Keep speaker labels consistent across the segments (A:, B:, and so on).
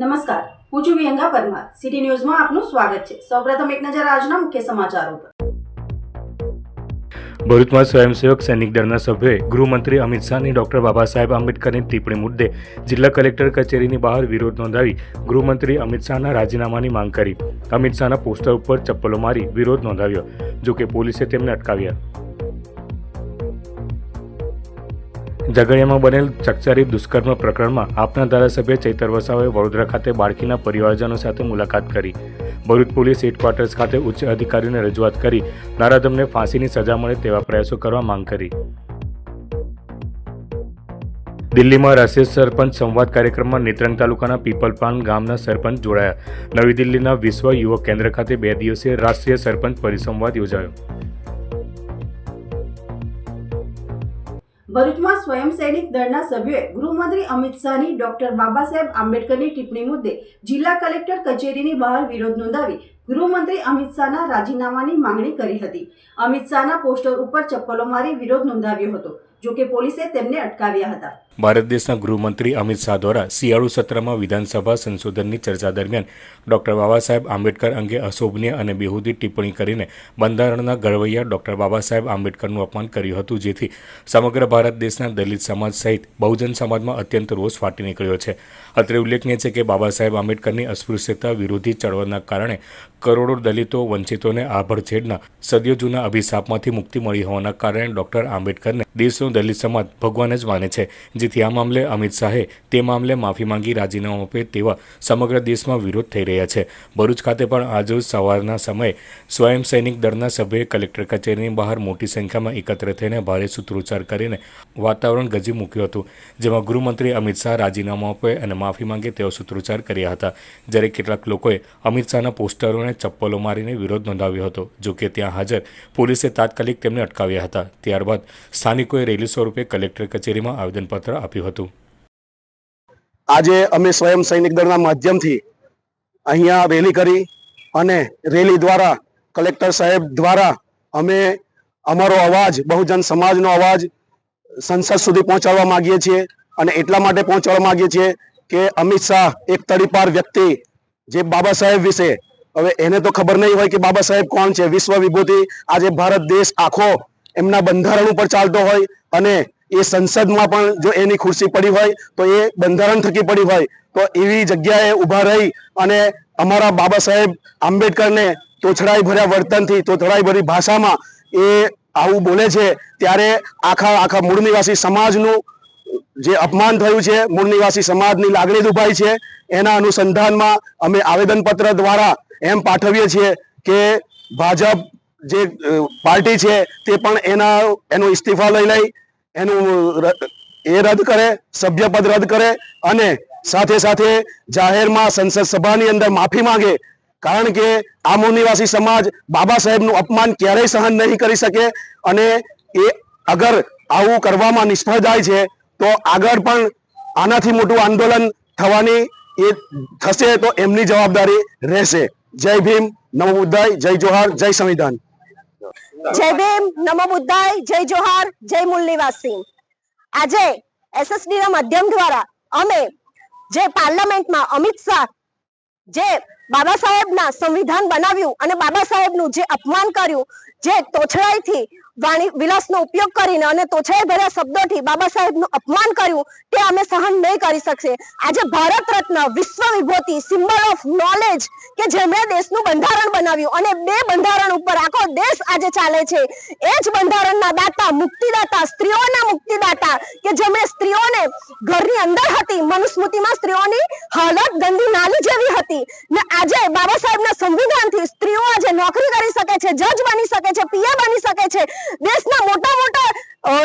A: નમસ્કાર, હું છું વિયંગા પરમાર. સિટી ન્યૂઝમાં આપનું સ્વાગત છે. સૌપ્રથમ એક નજર આજના મુખ્ય સમાચારો પર.
B: ભરૂચમાં સ્વયંસેવક સૈનિક દળના સભ્યોએ ગૃહમંત્રી અમિત શાહની ડોક્ટર બાબા સાહેબ આંબેડકરની ટિપ્પણી મુદ્દે જિલ્લા કલેક્ટર કચેરીની બહાર વિરોધ નોંધાવી ગૃહમંત્રી અમિત શાહના રાજીનામાની માંગ કરી. અમિત શાહના પોસ્ટર ઉપર ચપ્પલો મારી વિરોધ નોંધાવ્યો, જોકે પોલીસે તેમને અટકાવ્યા. ઝઘડિયામાં બનેલ ચકચારી દુષ્કર્મ પ્રકરણમાં આપના ધારાસભ્ય ચૈતર વસાવાએ વડોદરા ખાતે બાળકીના પરિવારજનો સાથે મુલાકાત કરી. ભરૂચ પોલીસ હેડક્વાર્ટર્સ ખાતે ઉચ્ચ અધિકારીઓને રજૂઆત કરી. નારાધમને ફાંસીની સજા મળે તેવા પ્રયાસો કરવા માંગ કરી. દિલ્હીમાં રાષ્ટ્રીય સરપંચ સંવાદ કાર્યક્રમમાં નેત્રંગ તાલુકાના પીપલપાન ગામના સરપંચ જોડાયા. નવી દિલ્હીના વિશ્વ યુવક કેન્દ્ર ખાતે બે દિવસીય રાષ્ટ્રીય સરપંચ પરિસંવાદ યોજાયો.
A: ભરૂચમાં સ્વયં સૈનિક દળના સભ્યોએ ગૃહમંત્રી અમિત શાહની, ડોક્ટર બાબા સાહેબ આંબેડકરની ટિપ્પણી મુદ્દે જિલ્લા કલેક્ટર કચેરીની બહાર વિરોધ નોંધાવી ગૃહમંત્રી અમિત શાહના રાજીનામાની માંગણી કરી હતી. અમિત શાહના પોસ્ટર ઉપર ચપ્પલો મારી વિરોધ નોંધાવ્યો હતો, જોકે પોલીસે તેમને અટકાવ્યા હતા.
B: ભારત દેશના ગૃહમંત્રી અમિત શાહ દ્વારા શિયાળુ સત્રમાં વિધાનસભા સંશોધનની ચર્ચા દરમિયાન ડોક્ટર બાબા સાહેબ આંબેડકર અંગે અશોભનીય અને બેહુદી ટિપ્પણી કરીને બંધારણના ઘડવૈયા ડોક્ટર બાબા સાહેબ આંબેડકરનું અપમાન કર્યું હતું, જેથી સમગ્ર ભારત દેશના દલિત સમાજ સહિત બહુજન સમાજમાં અત્યંત રોષ ફાટી નીકળ્યો છે. અત્રે ઉલ્લેખનીય છે કે બાબા સાહેબ આંબેડકરની અસ્પૃશ્યતા વિરોધી ચળવળના કારણે કરોડો દલિતો વંચિતોને આભડછેડના સદીઓ જૂના અભિશાપમાંથી મુક્તિ મળી હોવાના કારણે ડોક્ટર આંબેડકરને દેશનો દલિત સમાજ ભગવાન જ માને છે જેથી આ મામલે અમિત શાહે તે મામલે માફી માંગી રાજીનામું આપે તેવા સમગ્ર દેશમાં વિરોધ થઈ રહ્યા છે. ભરૂચ ખાતે પણ આજરોજ સવારના સમયે સ્વયં સૈનિક દળના સભ્યોએ કલેક્ટર કચેરીની બહાર મોટી સંખ્યામાં એકત્ર થઈને ભારે સૂત્રોચ્ચાર કરીને વાતાવરણ ગજી મૂક્યું હતું, જેમાં ગૃહમંત્રી અમિત શાહ રાજીનામું આપે અને માફી માંગે તેવા સૂત્રોચ્ચાર કર્યા હતા. જ્યારે કેટલાક લોકોએ અમિત શાહના પોસ્ટરોને ચપ્પલો મારીને વિરોધ નોંધાવ્યો હતો જોકે ત્યાં હાજર પોલીસે તાત્કાલિક તેમને અટકાવ્યા હતા. ત્યારબાદ સ્થાનિકોએ રેલી સ્વરૂપે કલેક્ટર કચેરીમાં આવેદનપત્ર આપ્યું હતું.
C: આજે અમે સ્વયં સૈનિક દળના માધ્યમથી અહીંયા રેલી કરી અને રેલી દ્વારા કલેક્ટર સાહેબ દ્વારા અમે અમારો અવાજ, બહુજન સમાજનો અવાજ સંસદ સુધી પહોંચાડવા માંગીએ છીએ અને એટલા માટે પહોંચાડવા માંગીએ છીએ કે અમિત શાહ એક તડીપાર વ્યક્તિ જે બાબા સાહેબ વિશે, હવે એને તો ખબર નહીં હોય કે બાબા સાહેબ કોણ છે, વિશ્વ વિભૂતિ, આજે ભારત દેશ આખો એમના બંધારણ ઉપર ચાલતો હોય અને એ સંસદમાં પણ જો એની ખુરશી પડી હોય, તો એ બંધારણ થકી પડી હોય, તો એવી જગ્યાએ ઊભા રહી અને અમારા બાબા સાહેબ આંબેડકરને તોછડાઈ ભર્યા વર્તનથી તોછડાઈ ભરી ભાષામાં એ આવું બોલે છે, ત્યારે આખા આખા મૂળ નિવાસી સમાજનું જે અપમાન થયું છે, મૂળ નિવાસી સમાજની લાગણી દુભાઈ છે, એના અનુસંધાનમાં અમે આવેદનપત્ર દ્વારા એમ પાઠવીએ છીએ કે ભાજપ જે પાર્ટી છે, તે પણ એના, એનો ઇસ્તીફા લઈ લઈ એનું એ રદ કરે, સભ્યપદ રદ કરે અને સાથે સાથે જાહેરમાં સંસદ સભાની અંદર માફી માંગે. કારણ કે આ મૂળ નિવાસી સમાજ બાબા સાહેબનું અપમાન ક્યારેય સહન નહીં કરી શકે અને એ અગર આવું કરવામાં નિષ્ફળ જાય છે, તો આગળ પણ આનાથી મોટું આંદોલન થવાની એ થશે તો એમની જવાબદારી રહેશે. જય ભીમ નવ ઉદય જય જોહાર, જય સંવિધાન.
D: જય ભીમ, નમો બુદ્ધાય, જય જોહાર, જય નિવાસી આજે એસએસડી ના માધ્યમ દ્વારા અમે જે પાર્લામેન્ટમાં અમિત શાહ જે બાબા સાહેબના સંવિધાન બનાવ્યું અને બાબા સાહેબનું જે અપમાન કર્યું, જે તોછડાઈથી વાણી વિલાસનો ઉપયોગ કરીને અને તોછડાઈ ભર્યા શબ્દોથી બાબા સાહેબનું અપમાન કર્યું, તે અમે સહન નહીં કરી શકશે. આજે ભારત રત્ન વિશ્વ વિભૂતિ સિમ્બલ ઓફ નોલેજ કે જેમણે દેશનું બંધારણ બનાવ્યું અને બે બંધારણ ઉપર આખો દેશ આજે ચાલે છે. એ જ બંધારણના દાતા, મુક્તિદાતા, સ્ત્રીઓના મુક્તિદાતા, કે જેમણે સ્ત્રીઓને ઘરની અંદર હતી, મનુસ્મૃતિમાં સ્ત્રીઓની હાલત ગંદી નાલી જેવી હતી. ને આજે બાબા સાહેબના સંવિધાનથી સ્ત્રીઓ આજે નોકરી કરી શકે છે, જજ બની શકે છે પીએ બની શકે છે. દેશના મોટા મોટા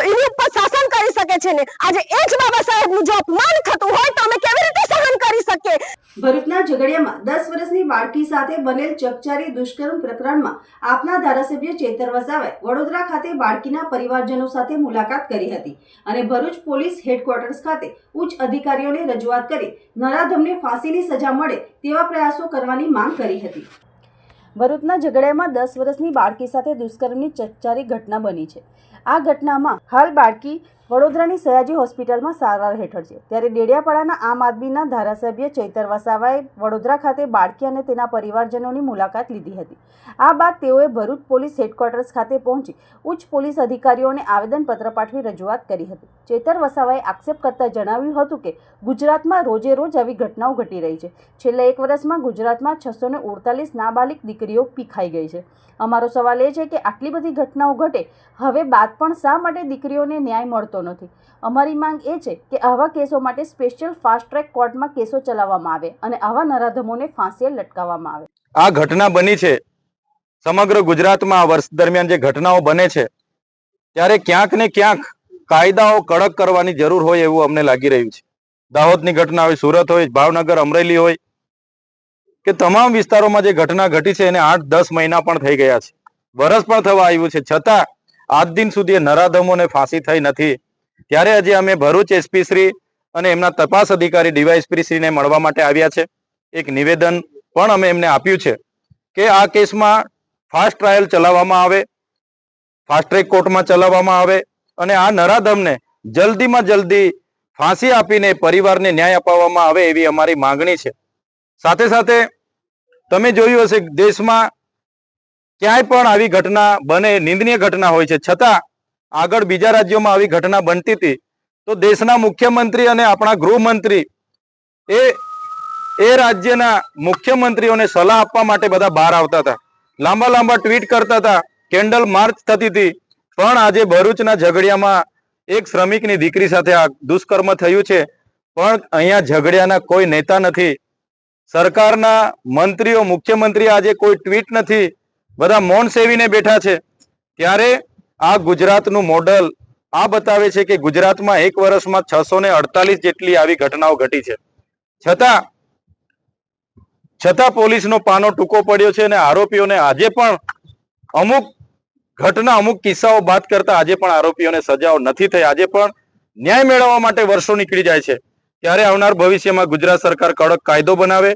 D: એની ઉપર શાસન કરી શકે છે ને. આજે એ જ બાબા સાહેબનું જો અપમાન થતું હોય તો અમે કેવી રીતે સહન કરી શકીએ?
A: ભરૂચના ઝઘડિયામાં દસ વર્ષની બાળકી સાથે બનેલ ચકચારી દુષ્કર્મ પ્રકરણમાં આપના ધારાસભ્ય ચેતર વસાવાએ વડોદરા ખાતે બાળકીના પરિવારજનો સાથે મુલાકાત કરી હતી અને ભરૂચ પોલીસ હેડક્વાર્ટર્સ ખાતે ઉચ્ચ અધિકારીઓને રજૂઆત કરી નરાધમને ફાંસીની સજા મળે તેવા પ્રયાસો કરવાની માંગ કરી હતી. ભરૂચના ઝઘડિયામાં દસ વર્ષની બાળકી સાથે દુષ્કર્મની ચકચારી ઘટના બની છે. આ ઘટનામાં હાલ બાળકી વડોદરાની સયાજી હોસ્પિટલમાં સારવાર હેઠળ છે. ત્યારે ડેડિયાપાડાના આમ આદમીના ધારાસભ્ય ચૈતર વસાવાએ વડોદરા ખાતે બાળકી અને તેના પરિવારજનોની મુલાકાત લીધી હતી. આ બાદ તેઓએ ભરૂચ પોલીસ હેડક્વાર્ટર્સ ખાતે પહોંચી ઉચ્ચ પોલીસ અધિકારીઓને આવેદનપત્ર પાઠવી રજૂઆત કરી હતી. ચેતર વસાવાએ આક્ષેપ કરતા જણાવ્યું હતું કે, ગુજરાતમાં રોજે રોજ આવી ઘટનાઓ ઘટી રહી છે. છેલ્લા એક વર્ષમાં ગુજરાતમાં છસો ને ઉડતાલીસ નાબાલિક દીકરીઓ પીખાઈ ગઈ છે. અમારો સવાલ એ છે કે આટલી બધી ઘટનાઓ ઘટે, હવે બાદ પણ શા માટે દીકરીઓને ન્યાય મળતો નથી. અમારી માંગ એ છે કે આવા કેસો માટે સ્પેશિયલ ફાસ્ટ ટ્રેક કોર્ટમાં કેસો ચલાવવામાં આવે અને આવા નરાધમોને ફાંસીએ લટકાવવામાં આવે.
E: આ ઘટના બની છે. સમગ્ર ગુજરાતમાં આ વર્ષ દરમિયાન જે ઘટનાઓ બને છે, ત્યારે ક્યાંક ને ક્યાંક કાયદાઓ કડક કરવાની જરૂર હોય એવું અમને લાગી રહ્યું છે. દાહોદની ઘટના હોય, સુરત હોય, ભાવનગર, અમરેલી હોય, કે તમામ વિસ્તારોમાં જે ઘટના ઘટી છે એને આઠ દસ મહિના પણ થઈ ગયા છે. વરસ પણ થવા આવ્યું છે. છતાં આજ દિન સુધી નરાધમોને ફાંસી થઈ નથી. ત્યારે હજી અમે ભરૂચ એસપી શ્રી અને એમના તપાસ અધિકારી ડીવાયએસપી શ્રીને મળવા માટે આવ્યા છે. એક નિવેદન પણ અમે એમને આપ્યું છે કે આ કેસમાં ફાસ્ટ ટ્રાયલ ચલાવવામાં આવે, ફાસ્ટ ટ્રેક કોર્ટમાં ચલાવવામાં આવે અને આ નરાધમને જલ્દીમાં જલ્દી ફાંસી આપીને પરિવારને ન્યાય અપાવવામાં આવે એવી અમારી માંગણી છે. સાથે સાથે તમે જોયું હશે દેશમાં ક્યાંય પણ આવી ઘટના બને, નિંદનીય ઘટના હોય છે. છતાં આગળ બીજા રાજ્યોમાં આવી ઘટના બનતી હતી, તો દેશના મુખ્યમંત્રી અને આપણા ગૃહમંત્રી એ એ રાજ્યના મુખ્યમંત્રીઓને સલાહ આપવા માટે બધા બહાર આવતા હતા. લાંબા લાંબા ટ્વીટ કરતા હતા, કેન્ડલ માર્ચ થતી હતી, પણ આજે ભરૂચના ઝઘડિયામાં એક શ્રમિકની દીકરી સાથે આ દુષ્કર્મ થયું છે, પણ અહીંયા ઝઘડિયાના કોઈ નેતા નથી. સરકારના મંત્રીઓ, મુખ્યમંત્રી આજે કોઈ ટ્વીટ નથી. બધા મૌન સેવીને બેઠા છે. ત્યારે આ ગુજરાતનું મોડલ આ બતાવે છે કે ગુજરાતમાં એક વર્ષમાં છસો ને અડતાલીસ જેટલી આવી ઘટનાઓ ઘટી છે. છતાં છતાં પોલીસનો પાનો ટૂંકો પડ્યો છે અને આરોપીઓને આજે પણ અમુક ઘટના, અમુક કિસ્સાઓ બાદ કરતા આજે પણ આરોપીઓને સજાઓ નથી થઈ. આજે પણ ન્યાય મેળવવા માટે વર્ષો નીકળી જાય છે. ત્યારે આવનાર ભવિષ્યમાં ગુજરાત સરકાર કડક કાયદો બનાવે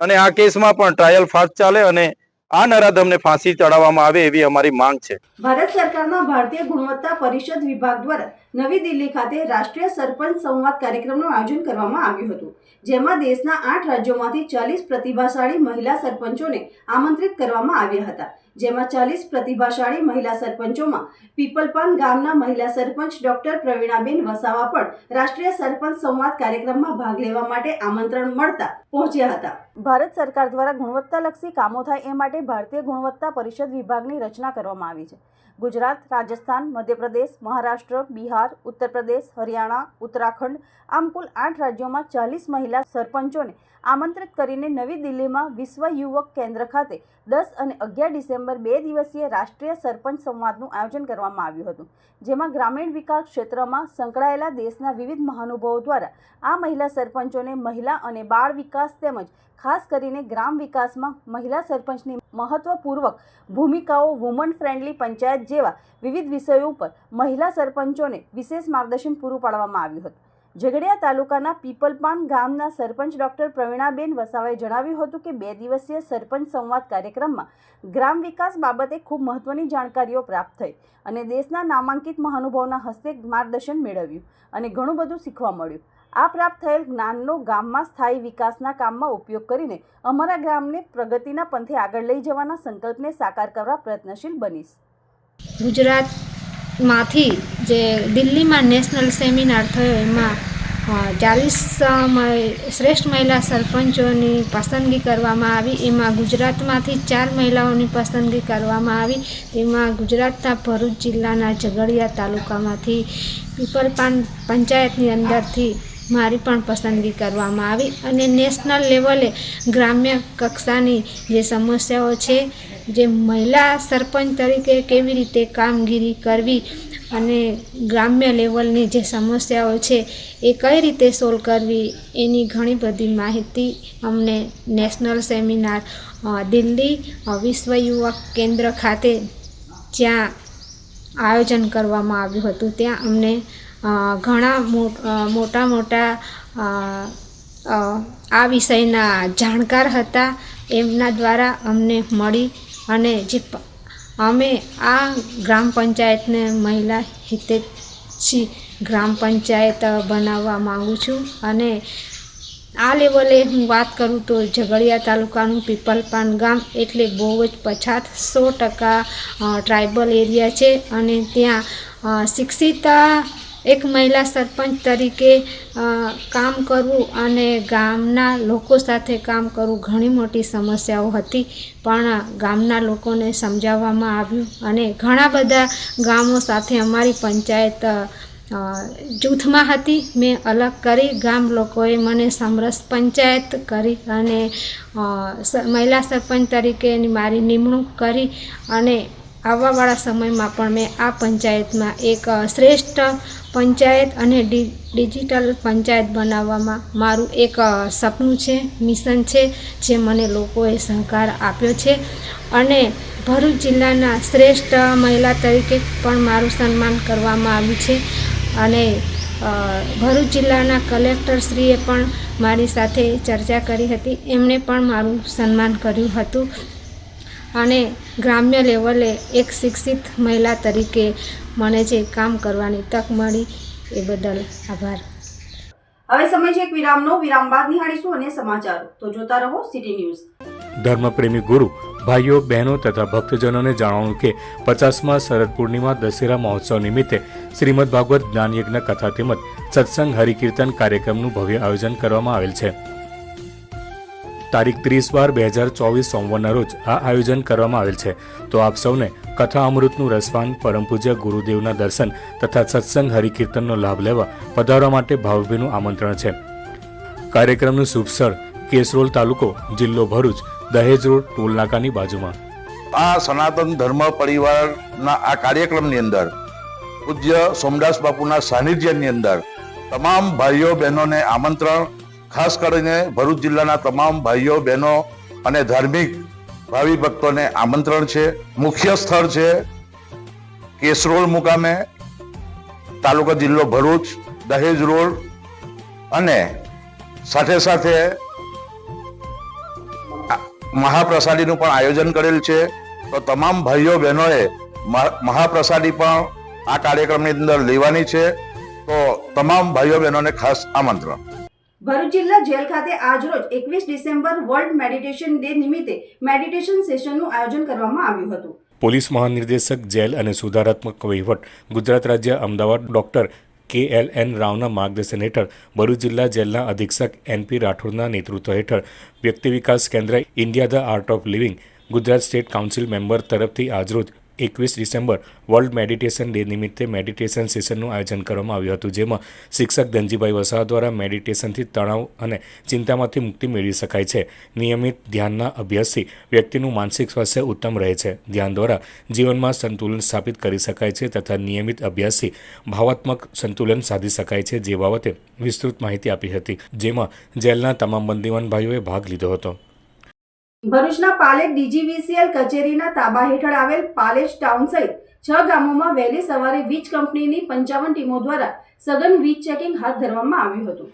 E: અને આ કેસમાં પણ ટ્રાયલ ફાસ્ટ ચાલે અને આ નરાધમને ફાંસી ચડાવવામાં આવે એવી અમારી માંગ છે.
A: ભારત સરકારના ભારતીય ગુણવત્તા પરિષદ વિભાગ દ્વારા નવી દિલ્હી ખાતે રાષ્ટ્રીય સરપંચ સંવાદ કાર્યક્રમનું આયોજન કરવામાં આવ્યું હતું, જેમાં દેશના આઠ રાજ્યોમાંથી ચાલીસ પ્રતિભાશાળી મહિલા સરપંચોને આમંત્રિત કરવામાં આવ્યા હતા. જેમાં ચાલીસ પ્રતિભાશાળી મહિલા સરપંચોમાં પીપલપાન ગામના મહિલા સરપંચ ડોક્ટર પ્રવીણાબેન વસાવા પણ રાષ્ટ્રીય સરપંચ સંવાદ કાર્યક્રમમાં ભાગ લેવા માટે આમંત્રણ મળતા પહોંચ્યા હતા. ભારત સરકાર દ્વારા ગુણવત્તાલક્ષી કામો થાય એ માટે ભારતીય ગુણવત્તા પરિષદ વિભાગની રચના કરવામાં આવી છે. ગુજરાત, રાજસ્થાન, મધ્યપ્રદેશ, મહારાષ્ટ્ર, બિહાર ઉત્તર પ્રદેશ હરિયાણા, ઉત્તરાખંડ આમ કુલ આઠ રાજ્યોમાં ચાલીસ મહિલા સરપંચોને આમંત્રિત કરીને નવી દિલ્હીમાં વિશ્વ યુવક કેન્દ્ર ખાતે દસ અને અગિયાર ડિસેમ્બર બે દિવસીય રાષ્ટ્રીય સરપંચ સંવાદનું આયોજન કરવામાં આવ્યું હતું. જેમાં ગ્રામીણ વિકાસ ક્ષેત્રમાં સંકળાયેલા દેશના વિવિધ મહાનુભાવો દ્વારા આ મહિલા સરપંચોને મહિલા અને બાળ વિકાસ તેમજ ખાસ કરીને ગ્રામ વિકાસમાં મહિલા સરપંચની મહત્વપૂર્વક ભૂમિકાઓ વુમન ફ્રેન્ડલી પંચાયત જેવા વિવિધ વિષયો ઉપર મહિલા સરપંચોને વિશેષ માર્ગદર્શન પૂરું પાડવામાં આવ્યું હતું. ઝઘડિયા તાલુકાના પીપલપાન ગામના સરપંચ ડોક્ટર પ્રવીણાબેન વસાવાએ જણાવ્યું હતું કે બે દિવસીય સરપંચ સંવાદ કાર્યક્રમમાં ગ્રામ વિકાસ બાબતે ખૂબ મહત્વની જાણકારીઓ પ્રાપ્ત થઈ અને દેશના નામાંકિત મહાનુભાવના હસ્તે માર્ગદર્શન મેળવ્યું અને ઘણું બધું શીખવા મળ્યું. આ પ્રાપ્ત થયેલ જ્ઞાનનો ગામમાં સ્થાયી વિકાસના કામમાં ઉપયોગ કરીને અમારા ગામને પ્રગતિના પંથે આગળ લઈ જવાના સંકલ્પને સાકાર કરવા પ્રયત્નશીલ બનીશ.
F: ગુજરાતમાંથી જે દિલ્હીમાં નેશનલ સેમિનાર થયો, એમાં ચાલીસ શ્રેષ્ઠ મહિલા સરપંચોની પસંદગી કરવામાં આવી. એમાં ગુજરાતમાંથી ચાર મહિલાઓની પસંદગી કરવામાં આવી. તેમાં ગુજરાતના ભરૂચ જિલ્લાના ઝઘડિયા તાલુકામાંથી પીપલપાન પંચાયતની અંદરથી મારી પણ પસંદગી કરવામાં આવી અને નેશનલ લેવલે ગ્રામ્ય કક્ષાની જે સમસ્યાઓ છે, જે મહિલા સરપંચ તરીકે કેવી રીતે કામગીરી કરવી અને ગ્રામ્ય લેવલની જે સમસ્યાઓ છે, એ કઈ રીતે સોલ્વ કરવી, એની ઘણી બધી માહિતી અમને નેશનલ સેમિનાર દિલ્હી વિશ્વ યુવક કેન્દ્ર ખાતે જ્યાં આયોજન કરવામાં આવ્યું હતું, ત્યાં અમને ઘણા મોટા મોટા આ વિષયના જાણકાર હતા. એમના દ્વારા અમને મળી અને જે અમે આ ગ્રામ પંચાયતને મહિલા હિતેશી ગ્રામ પંચાયત બનાવવા માગું છું. અને આ લેવલે હું વાત કરું તો ઝઘડિયા તાલુકાનું પીપલપાન ગામ એટલે બહુ જ પછાત સો ટકા ટ્રાઇબલ એરિયા છે. અને ત્યાં શિક્ષિતા એક મહિલા સરપંચ તરીકે કામ કરવું અને ગામના લોકો સાથે કામ કરવું ઘણી મોટી સમસ્યાઓ હતી. પણ ગામના લોકોને સમજાવવામાં આવ્યું અને ઘણા બધા ગામો સાથે અમારી પંચાયત જૂથમાં હતી. મેં અલગ કરી, ગામ લોકોએ મને સમરસ પંચાયત કરી અને મહિલા સરપંચ તરીકેની મારી નિમણૂક કરી અને આવવાવાળા સમયમાં પણ મેં આ પંચાયતમાં એક શ્રેષ્ઠ પંચાયત અને ડિજિટલ પંચાયત બનાવવામાં મારું એક સપનું છે, મિશન છે, જે મને લોકોએ સહકાર આપ્યો છે. અને ભરૂચ જિલ્લાના શ્રેષ્ઠ મહિલા તરીકે પણ મારું સન્માન કરવામાં આવ્યું છે. અને ભરૂચ જિલ્લાના કલેક્ટરશ્રીએ પણ મારી સાથે ચર્ચા કરી હતી. એમણે પણ મારું સન્માન કર્યું હતું. અને ગ્રામ્ય લેવલે એક શિક્ષિત મહિલા તરીકે મને જે કામ કરવાની તક મળી એ બદલ આભાર.
A: હવે સમય છે એક વિરામનો. વિરામ બાદ નિહાળીશું અને સમાચારો. તો જોતા રહો સિટી ન્યૂઝ.
B: ધર્મપ્રેમી ગુરુ ભાઈઓ બહેનો તથા ભક્તજનોને જણાવ્યું કે પચાસમાં શરદ પૂર્ણિમા દશેરા મહોત્સવ નિમિત્તે શ્રીમદ ભાગવત જ્ઞાનયજ્ઞ કથા તેમજ સત્સંગ હરિકીર્તન કાર્યક્રમનું ભવ્ય આયોજન કરવામાં આવેલ છે. તારીખ ત્રીસ બાર બે હજાર ચોવીસ સોમવારના રોજ આ આયોજન કરવામાં આવેલ છે. તો આપ સૌને કથા અમૃતનું રસવાન, પરમ પૂજ્ય ગુરુદેવના દર્શન તથા સત્સંગ હરિકીર્તનનો લાભ લેવા પધારવા માટે ભાવભીનું આમંત્રણ છે. કાર્યક્રમનું શુભ સ્થળ કેસરોલ તાલુકો, જિલ્લો ભરૂચ, દહેજ રોડ ટોલનાકાની બાજુમાં.
G: આ સનાતન ધર્મ પરિવારના આ કાર્યક્રમની અંદર પૂજ્ય સોમદાસ બાપુના સાનિધ્યની અંદર તમામ ભાઈઓ બહેનોને આમંત્રણ ખાસ કરીને ભરૂચ જિલ્લાના તમામ ભાઈઓ, બહેનો અને ધાર્મિક ભાવિ ભક્તોને આમંત્રણ છે. મુખ્ય સ્થળ છે કેસરોલ મુકામે, તાલુકા જિલ્લો ભરૂચ, દહેજ રોડ અને સાથે સાથે મહાપ્રસાદીનું પણ આયોજન કરેલ છે. તો તમામ ભાઈઓ, બહેનોએ મહાપ્રસાદી પણ આ કાર્યક્રમની અંદર લેવાની છે. તો તમામ ભાઈઓ, બહેનોને ખાસ આમંત્રણ.
A: ભરૂચ જિલ્લા જેલ ખાતે આજરોજ એકવીસ ડિસેમ્બર વર્લ્ડ મેડિટેશન ડે નિમિત્તે મેડિટેશન સેશનનું આયોજન કરવામાં આવ્યું હતું.
B: પોલીસ મહાનિર્દેશક જેલ અને સુધારાત્મક વહીવટ ગુજરાત રાજ્ય Ahmedabad doctor K L N રાવના માર્ગદર્શન હેઠળ ભરૂચ જિલ્લા જેલના અધિક્ષક એનપી રાઠોડના નેતૃત્વ હેઠળ વ્યક્તિ વિકાસ કેન્દ્ર India the art of living Gujarat state council member તરફથી આજરોજ એકવીસ ડિસેમ્બર વર્લ્ડ મેડિટેશન ડે નિમિત્તે મેડિટેશન સેશનનું આયોજન કરવામાં આવ્યું હતું, જેમાં શિક્ષક ધનજીભાઈ વસાવા દ્વારા મેડિટેશનથી તણાવ અને ચિંતામાંથી મુક્તિ મેળવી શકાય છે. નિયમિત ધ્યાનના અભ્યાસથી વ્યક્તિનું માનસિક સ્વાસ્થ્ય ઉત્તમ રહે છે. ધ્યાન દ્વારા જીવનમાં સંતુલન સ્થાપિત કરી શકાય છે તથા નિયમિત અભ્યાસથી ભાવાત્મક સંતુલન સાધી શકાય છે, જે બાબતે વિસ્તૃત માહિતી આપી હતી. જેમાં જેલના તમામ બંદીવાન ભાઈઓએ ભાગ લીધો હતો.
A: ભરૂચના પાલેજ ડીજીવીસીએલ કચેરીના તાબા હેઠળ આવેલ પાલેજ ટાઉન સહિત છ ગામોમાં વહેલી સવારે વીજ કંપનીની પંચાવન ટીમો દ્વારા સઘન વીજ ચેકિંગ હાથ ધરવામાં આવ્યું હતું.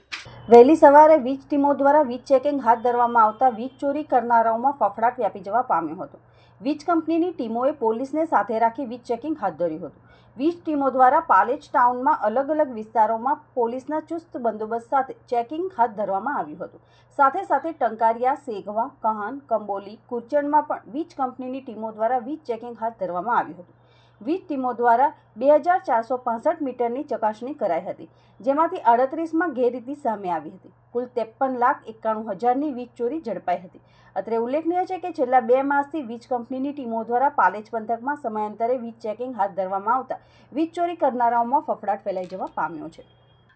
A: વહેલી સવારે વીજ ટીમો દ્વારા વીજ ચેકિંગ હાથ ધરવામાં આવતા વીજ ચોરી કરનારાઓમાં ફફડાટ વ્યાપી જવા પામ્યો હતો. વીજ કંપનીની ટીમોએ પોલીસને સાથે રાખી વીજ ચેકિંગ હાથ ધર્યું હતું. વીજ ટીમો દ્વારા પાલેજ ટાઉનમાં અલગ અલગ વિસ્તારોમાં પોલીસના ચુસ્ત બંદોબસ્ત સાથે ચેકિંગ હાથ ધરવામાં આવ્યું હતું. સાથે સાથે ટંકારિયા, સેગવા, કહાન, કંબોલી, કુરચણમાં પણ વીજ કંપનીની ટીમો દ્વારા વીજ ચેકિંગ હાથ ધરવામાં આવ્યું હતું. વીજ ટીમો દ્વારા બે હજાર ચારસો પાસઠ મીટરની ચકાસણી કરાઈ હતી, જેમાંથી અડત્રીસમાં ગેરરીતિ સામે આવી હતી. કુલ ત્રેપન લાખ એકાણું હજારની વીજ ચોરી ઝડપાઈ હતી. અત્રે ઉલ્લેખનીય છે કે છેલ્લા બે માસથી વીજ કંપનીની ટીમો દ્વારા પાલેજ પંથકમાં સમયાંતરે વીજ ચેકિંગ હાથ ધરવામાં આવતા વીજ ચોરી કરનારાઓમાં ફફડાટ ફેલાઈ જવા પામ્યો છે.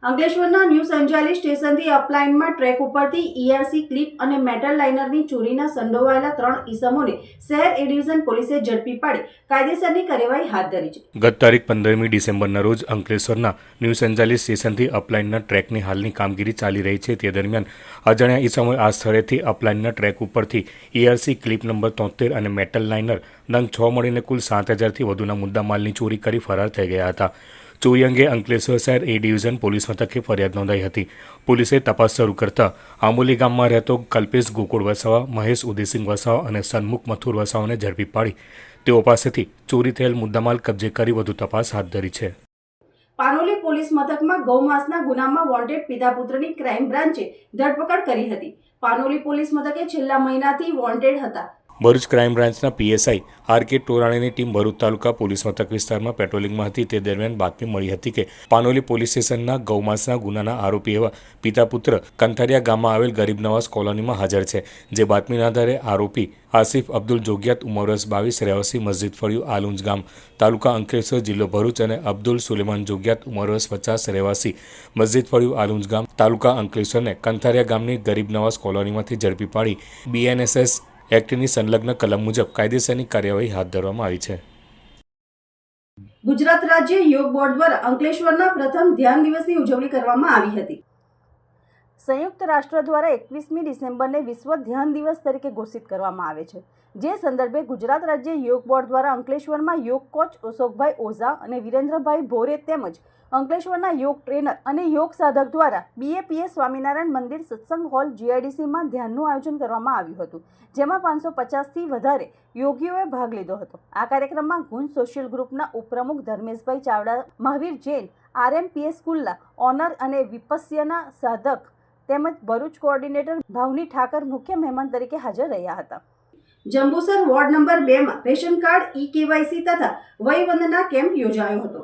A: અંકલેશ્વરના ન્યૂ સંજાલી સ્ટેશનથી અપલાઇનમાં ટ્રેક ઉપરથી ઈઆરસી ક્લિપ અને મેટલ લાઇનરની ચોરીના સંડોવાયેલા ત્રણ ઈસમોને શહેર એ ડિવિઝન પોલીસે ઝડપી પાડી. કાયદેસરની કાર્યવાહી હાથ ધરી છે.
B: ગત તારીખ પંદરમી ડિસેમ્બરના રોજ અંકલેશ્વરના ન્યૂ સંજાલી સ્ટેશનથી અપલાઇનના ટ્રેકની હાલની કામગીરી ચાલી રહી છે. તે દરમિયાન અજાણ્યા ઈસમોએ આ સ્થળેથી અપલાઇનના ટ્રેક ઉપરથી ઈઆરસી ક્લિપ નંબર તોતેર અને મેટલ લાઇનર નંગ છ મળીને કુલ સાત હજારથી વધુના મુદ્દામાલની ચોરી કરી ફરાર થઈ ગયા હતા. ચોરી અંગે અંકલેશ્વર શહેર એ ડિવિઝન પોલીસ મથકે ફરિયાદ નોંધાઈ હતી. પોલીસે તપાસ શરૂ કરતા આંબોલી ગામમાં રહેતો કલ્પેશ ગોકુળ વસાવા, મહેશ ઉદયસિંહ વસાવા અને સન્મુખ મથુર વસાવાને ઝડપી પાડી. તેઓ પાસેથી ચોરી થયેલ મુદ્દામાલ કબજે કરી વધુ તપાસ હાથ ધરી છે.
A: પાનોલી પોલીસ મથકમાં ગૌમાસના ગુનામાં વોન્ટેડ પિતા પુત્રની ક્રાઇમ બ્રાન્ચે ધરપકડ કરી હતી. પાનોલી પોલીસ મથકે છેલ્લા મહિનાથી વોન્ટેડ હતા.
B: ભરૂચ ક્રાઇમ બ્રાન્ચના પીએસઆઈ આર કે ટોરાણીની ટીમ ભરૂચ તાલુકા પોલીસ મથક વિસ્તારમાં પેટ્રોલિંગમાં હતી. તે દરમિયાન બાતમી મળી હતી કે પાનોલી પોલીસ સ્ટેશનના ગૌમાંસના ગુનાના આરોપી એવા પિતા પુત્ર કંથારિયા ગામમાં આવેલ ગરીબ નવાઝ કોલોનીમાં હાજર છે. જે બાતમીના આધારે આરોપી આસિફ અબ્દુલ જોગિયાત ઉમરસ બાવીસ, રહેવાસી મસ્જિદ ફળિયું આલુંજ ગામ, તાલુકા અંકલેશ્વર જિલ્લો ભરૂચ અને અબ્દુલ સુલેમાન જોગિયાત ઉમરસ પચાસ, રહેવાસી મસ્જિદ ફળિયું આલુંજ ગામ, તાલુકા અંકલેશ્વરને કંથારિયા ગામની ગરીબ નવાઝ કોલોનીમાંથી ઝડપી પાડી. બીએનએસએસ એક્ટની સંલગ્ન કલમ મુજબ કાયદેસરની કાર્યવાહી હાથ ધરવામાં આવી છે.
A: ગુજરાત રાજ્ય યોગ બોર્ડ દ્વારા અંકલેશ્વરના પ્રથમ ધ્યાન દિવસની ઉજવણી કરવામાં આવી હતી. સંયુક્ત રાષ્ટ્ર દ્વારા એકવીસમી ડિસેમ્બરને વિશ્વ ધ્યાન દિવસ તરીકે ઘોષિત કરવામાં આવે છે. જે સંદર્ભે ગુજરાત રાજ્ય યોગ બોર્ડ દ્વારા અંકલેશ્વરમાં યોગ કોચ અશોકભાઈ ઓઝા અને વિરેન્દ્રભાઈ ભોરે તેમજ અંકલેશ્વરના યોગ ટ્રેનર અને યોગ સાધક દ્વારા બીએપીએસ સ્વામિનારાયણ મંદિર સત્સંગ હોલ જીઆઈડીસીમાં ધ્યાનનું આયોજન કરવામાં આવ્યું હતું, જેમાં પાંચસો પચાસથી વધારે યોગીઓએ ભાગ લીધો હતો. આ કાર્યક્રમમાં ગુંજ સોશિયલ ગ્રુપના ઉપપ્રમુખ ધર્મેશભાઈ ચાવડા, મહાવીર જૈન આરએમપીએસ સ્કૂલના ઓનર અને વિપસ્યના સાધક તેમજ ભરૂચ કોઓર્ડિનેટર ભાવની ઠાકર મુખ્ય મહેમાન તરીકે હાજર રહ્યા હતા. જંબુસર વોર્ડ નંબર બેમાં રેશન કાર્ડ ઈ કેવાયસી તથા વયવંદના કેમ્પ યોજાયો હતો.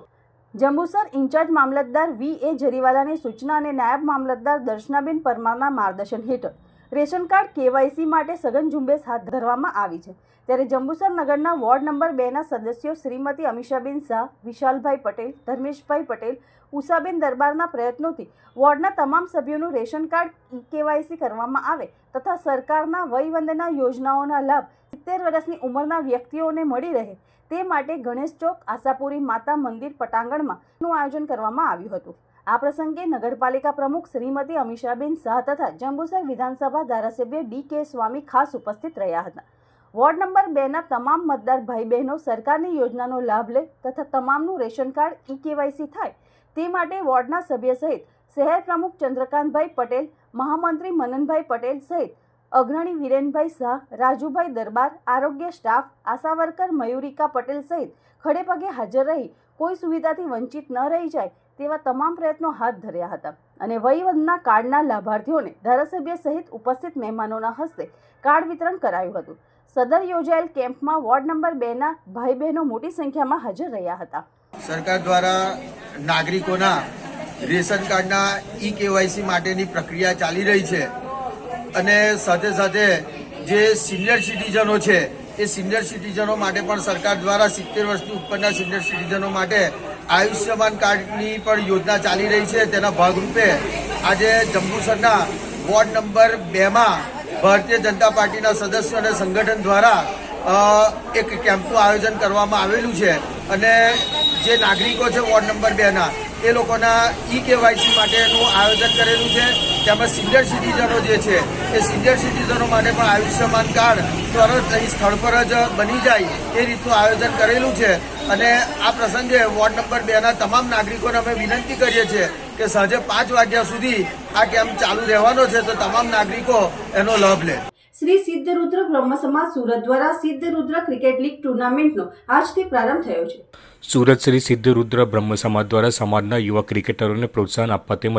A: જંબુસર ઇન્ચાર્જ મામલતદાર વી એ જરીવાલાની સૂચના અને નાયબ મામલતદાર દર્શનાબેન પરમારના માર્ગદર્શન હેઠળ રેશન કાર્ડ કેવાયસી માટે સઘન ઝુંબેશ હાથ ધરવામાં આવી છે. ત્યારે જંબુસર નગરના વોર્ડ નંબર બેના સદસ્યો શ્રીમતી અમીષાબેન શાહ, વિશાલભાઈ પટેલ, ધર્મેશભાઈ પટેલ, ઉષાબેન દરબારના પ્રયત્નોથી વોર્ડના તમામ સભ્યોનું રેશન કાર્ડ ઈ કેવાયસી કરવામાં આવે તથા સરકારના વયવંદના યોજનાઓના લાભ સિત્તેર વર્ષની ઉંમરના વ્યક્તિઓને મળી રહે તે માટે ગણેશ ચોક, આશાપુરી માતા મંદિર, પટાંગણમાં આયોજન કરવામાં આવ્યું હતું. આ પ્રસંગે નગરપાલિકા પ્રમુખ શ્રીમતી અમીષાબેન શાહ તથા જંબુસર વિધાનસભા ધારાસભ્ય ડી કે સ્વામી ખાસ ઉપસ્થિત રહ્યા હતા. વોર્ડ નંબર બેના તમામ મતદાર ભાઈ બહેનો સરકારની યોજનાનો લાભ લે તથા તમામનું રેશન કાર્ડ ઈ કેવાયસી થાય તે માટે વોર્ડના સભ્ય સહિત શહેર પ્રમુખ ચંદ્રકાંતભાઈ પટેલ, મહામંત્રી મનનભાઈ પટેલ સહિત અગ્રણી વિરેનભાઈ શાહ, રાજુભાઈ દરબાર, આરોગ્ય સ્ટાફ, આશા વર્કર મયુરિકા પટેલ સહિત ખડેપગે હાજર રહી કોઈ સુવિધાથી વંચિત ન રહી જાય તેવા તમામ પ્રયત્નો હાથ ધર્યા હતા અને વયવંદના કાર્ડના લાભાર્થીઓને ધારાસભ્ય સહિત ઉપસ્થિત મહેમાનોના હસ્તે કાર્ડ વિતરણ કરાયું હતું. સદર યોજાયેલ કેમ્પમાં વોર્ડ નંબર બેના ભાઈ બહેનો મોટી સંખ્યામાં હાજર રહ્યા હતા.
H: સરકાર દ્વારા નાગરિકોના રેશન કાર્ડના ઈ કેવાયસી માટેની પ્રક્રિયા ચાલી રહી છે અને સાથે સાથે જે સિનિયર સિટીઝનો છે એ સિનિયર સિટીઝનો માટે પણ સરકાર દ્વારા સિત્તેર વર્ષની ઉપરના સિનિયર સિટીઝનો માટે આયુષ્યમાન કાર્ડની પણ યોજના ચાલી રહી છે. તેના ભાગરૂપે આજે જંબુસરના વોર્ડ નંબર બેમાં ભારતીય જનતા પાર્ટીના સદસ્યો અને સંગઠન દ્વારા એક કેમ્પનું આયોજન કરવામાં આવેલું છે અને જે નાગરિકો છે વોર્ડ નંબર બેના, એ લોકોના ઈ કેવાયસી માટેનું આયોજન કરેલું છે. તેમાં સિનિયર સિટીઝનો જે છે, એ સિનિયર સિટીઝનો માટે પણ આયુષ્યમાન કાર્ડ તરત અહીં સ્થળ પર જ બની જાય એ રીતનું આયોજન કરેલું છે. અને આ પ્રસંગે વોર્ડ નંબર બેના તમામ નાગરિકોને અમે વિનંતી કરીએ છીએ કે સાંજે પાંચ વાગ્યા સુધી આ કેમ્પ ચાલુ રહેવાનો છે તો તમામ નાગરિકો એનો લાભ લે.
A: શ્રી સિદ્ધરુદ્ર બ્રહ્મ સમાજ સુરત દ્વારા સિદ્ધરુદ્ર ક્રિકેટ લીગ ટુર્નામેન્ટનો આજથી પ્રારંભ થયો છે.
B: સુરત શ્રી સિદ્ધ રુદ્ર બ્રહ્મ સમાજ દ્વારા સમાજના યુવા ક્રિકેટરોને પ્રોત્સાહન આપવા તેમજ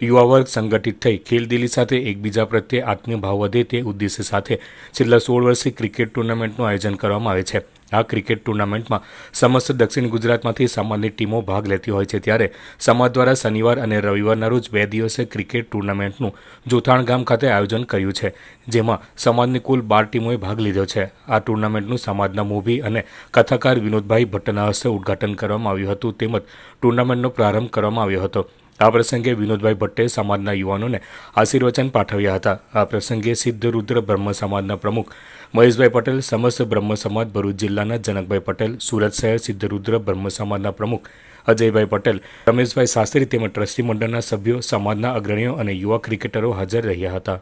B: યુવા વર્ગ સંગઠિત થઈ ખેલદિલી સાથે એકબીજા પ્રત્યે આત્મીય ભાવ વધે તે ઉદ્દેશ્ય સાથે છેલ્લા સોળ વર્ષથી ક્રિકેટ ટુર્નામેન્ટનું આયોજન કરવામાં આવે છે. આ ક્રિકેટ ટુર્નામેન્ટમાં સમસ્ત દક્ષિણ ગુજરાતમાંથી સામાન્ય ટીમો ભાગ લેતી હોય છે ત્યારે સમાજ દ્વારા શનિવાર અને રવિવારના રોજ બે દિવસે ક્રિકેટ ટુર્નામેન્ટનું જોથાણ ગામ ખાતે આયોજન કર્યું છે, જેમાં સમાજની કુલ બાર ટીમોએ ભાગ લીધો છે. આ ટુર્નામેન્ટનું સમાજના મૂવી અને કથાકાર વિનોદભાઈ ભટ્ટના હસ્તે ઉદ્ઘાટન કરવામાં આવ્યું હતું, તેમજ ટુર્નામેન્ટનો પ્રારંભ કરવામાં આવ્યો હતો. આ પ્રસંગે વિનોદભાઈ ભટ્ટે સમાજના યુવાનોને આશીર્વચન પાઠવ્યા હતા. આ પ્રસંગે સિદ્ધ રુદ્ર બ્રહ્મ સમાજના પ્રમુખ મહેશભાઈ પટેલ, સમસ્ત બ્રહ્મ સમાજ, ભરૂચ જિલ્લાના જનકભાઈ પટેલ, સુરત શહેર સિદ્ધરુદ્ર બ્રહ્મ સમાજના પ્રમુખ અજયભાઈ પટેલ, રમેશભાઈ શાસ્ત્રી તેમજ ટ્રસ્ટી મંડળના સભ્યો, સમાજના અગ્રણીઓ અને યુવા ક્રિકેટરો હાજર રહ્યા હતા.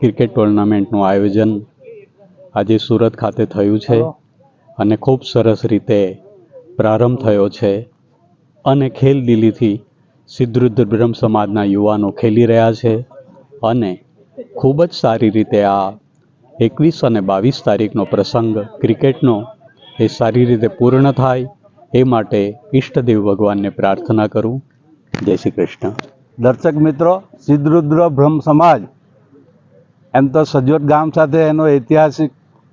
I: ક્રિકેટ ટુર્નામેન્ટનું આયોજન આજે સુરત ખાતે થયું છે અને ખૂબ સરસ રીતે પ્રારંભ થયો છે અને ખેલ ખેલદિલીથી સિદ્ધરુદ્ર બ્રહ્મ સમાજના યુવાનો ખેલી રહ્યા છે અને ખૂબ જ સારી રીતે આ એકવીસ અને બાવીસ તારીખનો પ્રસંગ ક્રિકેટનો એ સારી રીતે પૂર્ણ થાય એ માટે ઈષ્ટદેવ ભગવાનને પ્રાર્થના કરું. જય શ્રી કૃષ્ણ.
J: દર્શક મિત્રો, સિદ્ધરુદ્ર બ્રહ્મ સમાજ, એમ તો સજોટ ગામ સાથે એનો ઐતિહાસિક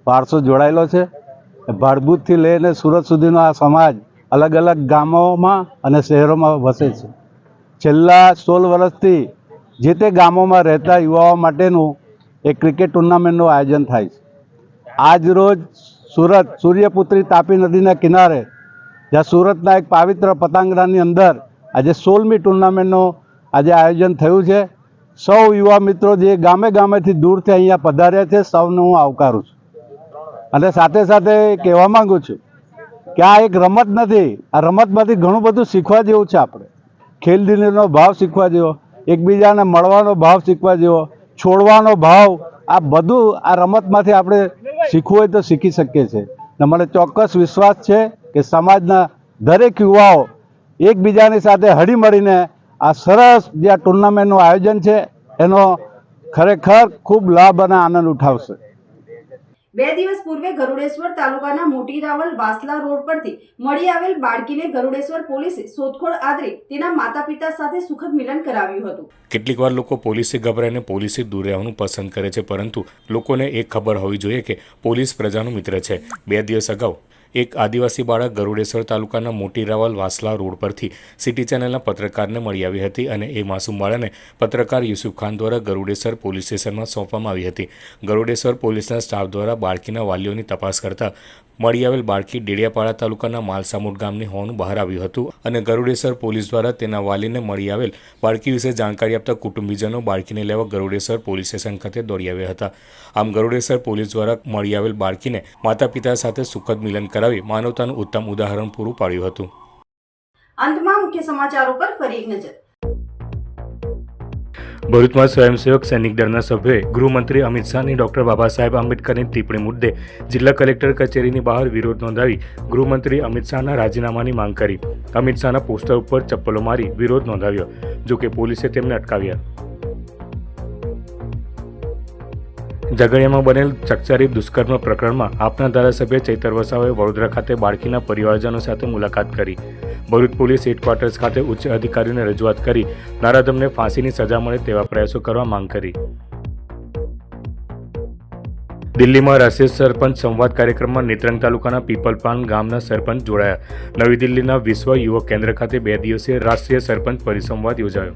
J: વારસો જોડાયેલો છે. ભાડભૂતથી લઈને સુરત સુધીનો આ સમાજ અલગ અલગ ગામોમાં અને શહેરોમાં વસે છે. છેલ્લા સોળ વર્ષથી જે તે ગામોમાં રહેતા યુવાઓ માટેનું એક ક્રિકેટ ટુર્નામેન્ટનું આયોજન થાય છે. આજ રોજ સુરત સૂર્યપુત્રી તાપી નદીના કિનારે, જ્યાં સુરતના એક પાવિત્ર પતંગડાની અંદર આજે સોળમી ટુર્નામેન્ટનું આજે આયોજન થયું છે. સૌ યુવા મિત્રો જે ગામે ગામેથી દૂરથી અહીંયા પધાર્યા છે, સૌને હું આવકારું છું. અને સાથે સાથે કહેવા માંગુ છું કે આ એક રમત નથી, આ રમતમાંથી ઘણું બધું શીખવા જેવું છે આપણે. ખેલદિલીનો ભાવ શીખવા જેવો, એકબીજાને મળવાનો ભાવ શીખવા જેવો, છોડવાનો ભાવ, આ બધું આ રમતમાંથી આપણે શીખવું હોય તો શીખી શકીએ છીએ. મને ચોક્કસ વિશ્વાસ છે કે સમાજના દરેક યુવાઓ એકબીજાની સાથે હળીમળીને આ સરસ જે આ ટુર્નામેન્ટનું આયોજન છે, એનો ખરેખર ખૂબ લાભ અને આનંદ ઉઠાવશે.
A: બે દિવસ પૂર્વે ગરુડેશ્વર તાલુકાના મોટી રાવલ વાસલા રોડ પરથી મળી આવેલ બાળકીને ગરુડેશ્વર પોલીસે શોધખોળ આદરી તેના માતા પિતા સાથે સુખદ મિલન કરાવ્યું હતું.
B: કેટલીક વાર લોકો પોલીસથી ગભરાઈને પોલીસથી દૂર રહેવાનું પસંદ કરે છે, પરંતુ લોકોને એ ખબર હોવી જોઈએ કે પોલીસ પ્રજાનો મિત્ર છે. બે દિવસ અગાઉ એક આદિવાસી બાળક ગરુડેશ્વર તાલુકાના મોટી રાવલ વાસલા રોડ પરથી સિટી ચેનલના પત્રકારને મળી આવી હતી અને એ માસૂમ બાળાને પત્રકાર યુસુફ ખાન દ્વારા ગરુડેશ્વર પોલીસ સ્ટેશનમાં સોંપવામાં આવી હતી. ગરુડેશ્વર પોલીસના સ્ટાફ દ્વારા બાળકીના વાલીઓની તપાસ કરતા મળી આવેલ બાળકી ડેડિયાપાડા તાલુકાના માલસામુડ ગામની હોવાનું બહાર આવ્યું હતું અને ગરુડેશ્વર પોલીસ દ્વારા તેના વાલીને મળી આવેલ બાળકી વિશે જાણકારી આપતા કુટુંબીજનો બાળકીને લેવા ગરુડેશ્વર પોલીસ સ્ટેશન ખાતે દોડી આવ્યા હતા. આમ ગરુડેશ્વર પોલીસ દ્વારા મળી આવેલ બાળકીને માતા પિતા સાથે સુખદ મિલન કરાવી માનવતાનું ઉત્તમ ઉદાહરણ પૂરું પાડ્યું હતું.
A: અંતમાં મુખ્ય સમાચારો પર ફરી નજર.
B: ભરૂચમાં સ્વયંસેવક સૈનિક દળના સભ્યોએ ગૃહમંત્રી અમિત શાહની ડોક્ટર બાબા સાહેબ આંબેડકરની ટિપ્પણી મુદ્દે જિલ્લા કલેક્ટર કચેરીની બહાર વિરોધ નોંધાવી ગૃહમંત્રી અમિત શાહના રાજીનામાની માંગ કરી. અમિત શાહના પોસ્ટર ઉપર ચપ્પલો મારી વિરોધ નોંધાવ્યો જો કે પોલીસે તેમને અટકાવ્યા. ઝઘડિયામાં બનેલ ચકચારી દુષ્કર્મ પ્રકરણમાં આપના ધારાસભ્ય ચૈતર વસાવાએ વડોદરા ખાતે બાળકીના પરિવારજનો સાથે મુલાકાત કરી. ભરૂચ પોલીસ હેડક્વાર્ટર્સ ખાતે ઉચ્ચ અધિકારીઓને રજૂઆત કરી નારાધમને ફાંસીની સજા મળે તેવા પ્રયાસો કરવા માંગ કરી. દિલ્હીમાં રાષ્ટ્રીય સરપંચ સંવાદ કાર્યક્રમમાં નેત્રંગ તાલુકાના પીપલપાન ગામના સરપંચ જોડાયા. નવી દિલ્હીના વિશ્વ યુવક કેન્દ્ર ખાતે બે દિવસીય રાષ્ટ્રીય સરપંચ પરિસંવાદ યોજાયો.